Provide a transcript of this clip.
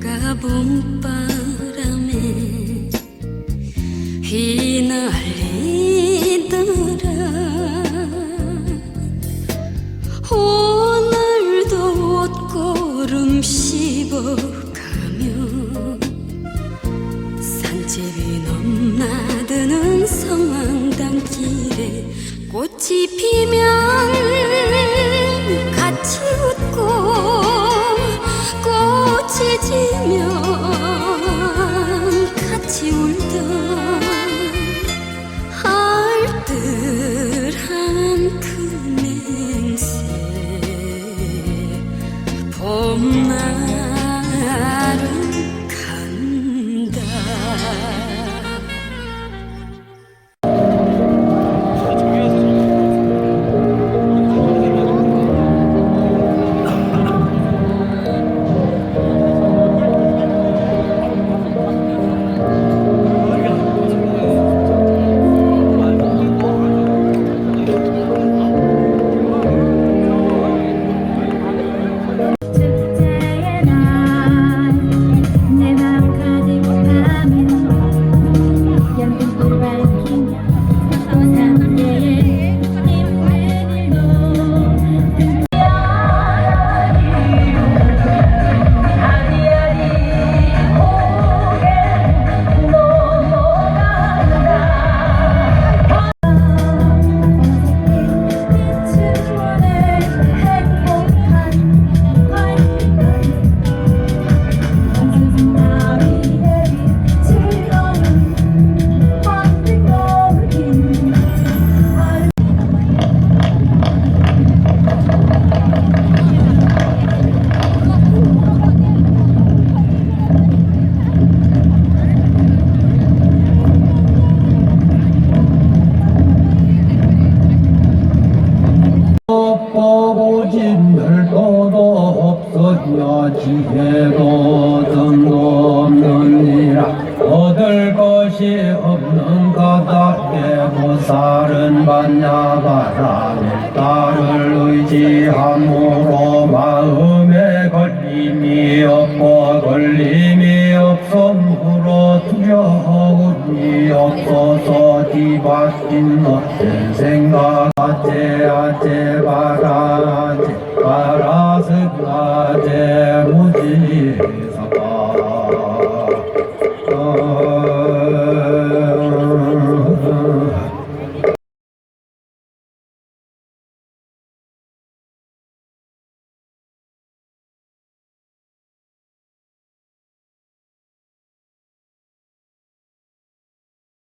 가 봄바람에 휘날리더라. 오늘도 옷걸음 씹어가며 산집이 넘나드는 성황당길에 꽃이 피면 지혜도 덤도 없느니라. 얻을 것이 없는 까닭에 보살은 받냐 바람에 딸을 의지함으로 마음에 걸림이 없고 걸림이 없음으로 두려움이 없어서 뒤바뀐 너의 생각